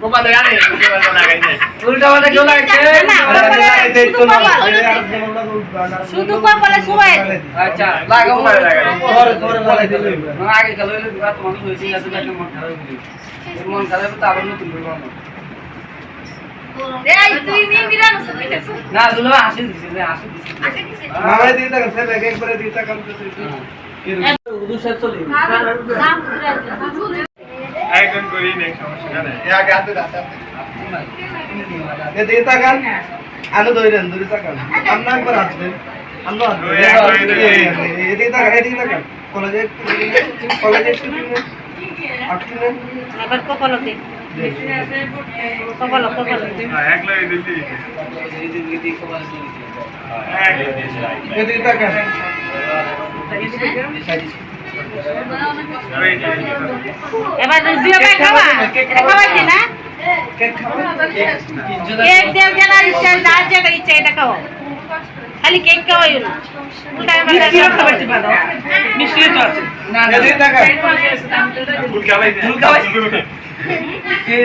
কপালে আরে উল্টা লাগাই দে উল্টা পাল্টা কেউ লাগাইছে শুধু কপালে শোয়াই আচ্ছা কপালে লাগাই দে। পরে পরে লাগাই দিলে আগে কালো হইলে বিরাট মানুষ হয়েছে এত একটা মন খারাপ হয়ে মন খারাপ তো আবার নতুন করে বুঝেছ? না দুলো হাসি দিছে হাসি দিছে আগে দিছে। মামাই দিয়ে থাকেন স্যার এক একবারে দিয়ে থাকেন তো উর্দু স্যার চলে। একজন করি নেই সমস্যা নেই। এ আগে হাতে দাও এ দিয়ে থাকেন আনো ধরেন ধরে থাকেন আমরা একবার আসবেন। আমরা ওই একবার এ দিয়ে থাকেন এদিকে থাকেন কলেজে কলেজে স্টুডেন্ট আপনি এবার কপালে দে। কপালে, কপালে দে। এক লাগে দিছি এই দিন এবার দুই পায়ে খাওয়া। এটা খাওয়াইছি না? কেক খাবেন কেক ইচ্ছা, যার যেটা ইচ্ছা এটা খাওয়াও। খালি কেক খাওয়াইও না। মিষ্টি তো আছে ফুল খাওয়াই ফুল খাওয়াই?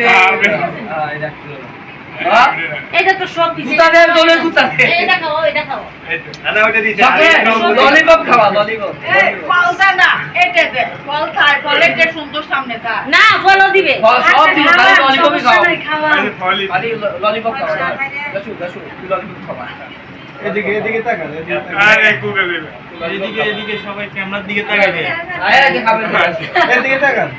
হ্যাঁ এটা তো সব কিছু। কুত্তা দলে কুত্তা এটা খাওয়াও, এটা খাওয়াও। এই ওটা দিছি ললিপপ খাওয়া ললিপপ। ফলটা না এটা দে ফল খায় ফলের যে সুন্দর সামনে খা না, ফলও দিবে। সব দিন খালি ললিপপই খাওয়া। খালি ললিপপ খাওয়া গাছু গাছু ললিপপ খাওয়া এদিকে এদিকে তাকান আরে কুবে এদিকে এদিকে সবাই ক্যামেরার দিকে তাকাবে খাবেন এদিকে তাকান।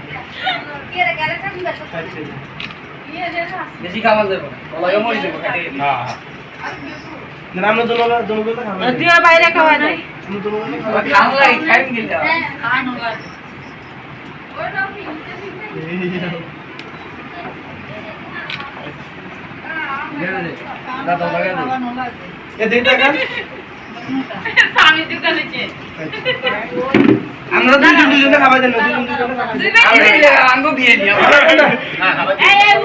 বেশি খাবার দেবো লগে মরি দেবো খাইতে হ্যাঁ। না আমরা দুলো দুলো দুলো খাবেন দুই বাইরে খাওয়া যায়। আমরা দুলো দুলো খাবেন খাম লাগে। খাইম গিলা দাদা লাগা। দে এদিকে তাকান স্বামী দোকানে যে আমরা দুজন দুজনে খাবার দেন দুজন দুজনে খাবার দেন। আমি আঙ্গো দিয়ে নি এই,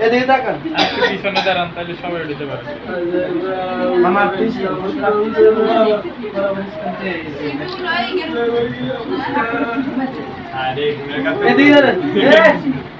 এদিকে তাকান একটু পিছনে দাঁড়ান তাহলে সবাই দিতে পারে মামা প্লিজ আরে ঘুরে কাছে এদিকে দাঁড়ান না না সিপুরা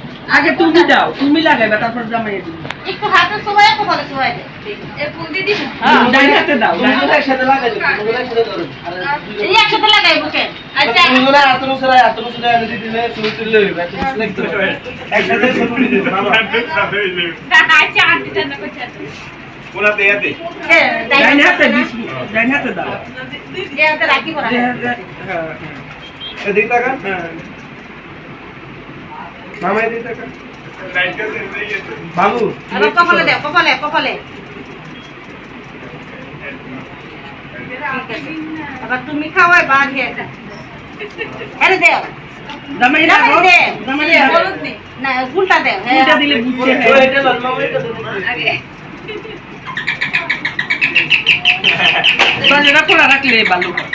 আগে, হ্যাঁ। তুমি দাও তুমি লাগাইবা তারপর জামাই দিবে। একটু হাতে সবাই কপালে সবাই দে। এর ফুল দিয়ে দিবি? হ্যাঁ ডাইন হাতে দাও ডাইন দুজনে একসাথে লাগাই একসাথে এই একসাথে লাগাই বুকে আচ্ছা তুমি দুজনে আতনু সরা আতনু সরা এনে দিলে শুরু করলে হবে একসাথে শুরু করে দিন বাবা আচ্ছা আন্টি জানা এতে হ্যাঁ, হাতে হাতে দাও হাতে রাখি হাতে- হ্যাঁ। এদিকে তাকান। হ্যাঁ। মামা এদিকে তাকান। লাইট কাছে এসে গেছে বাবু কপালে দাও কপালে কপালে। আবার তুমি খাওয়াই বাদ হে আরে দে। উল্টা দেও হ্যাঁ। দিলে বুঝছে খোলা রাখলে ভালো হয়।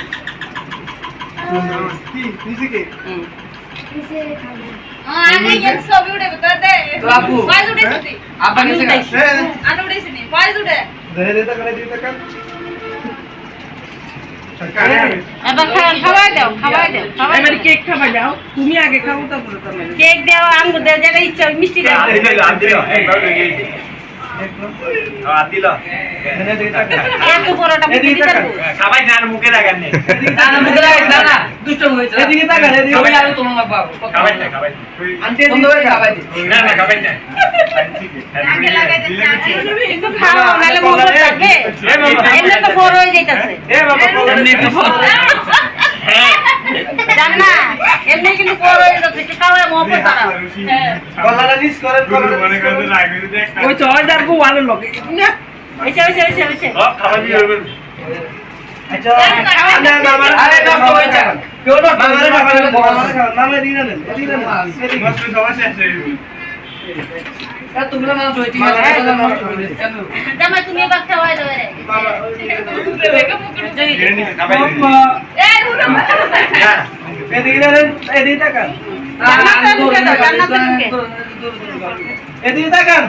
তুমি আগে খাব দিবে। কেক দেও আঙ্গুর দেও যেটা ইচ্ছা মিষ্টি দাও হয়ে হয়ে। যাইতাছে। এ বাবা এমনি তো বড়। জান না। এমনি কিন্তু বড় হয়ে। যাচ্ছে কি কামে তুমি এদিকে এদিকে তাকান এদিকে তাকান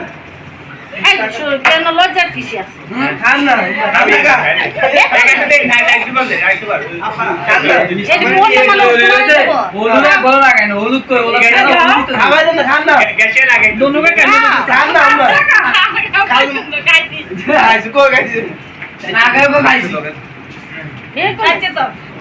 কেন লজ্জার কিসে খাইছি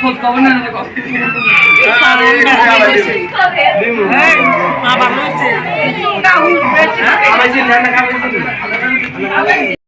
খোঁজ খবর না আবার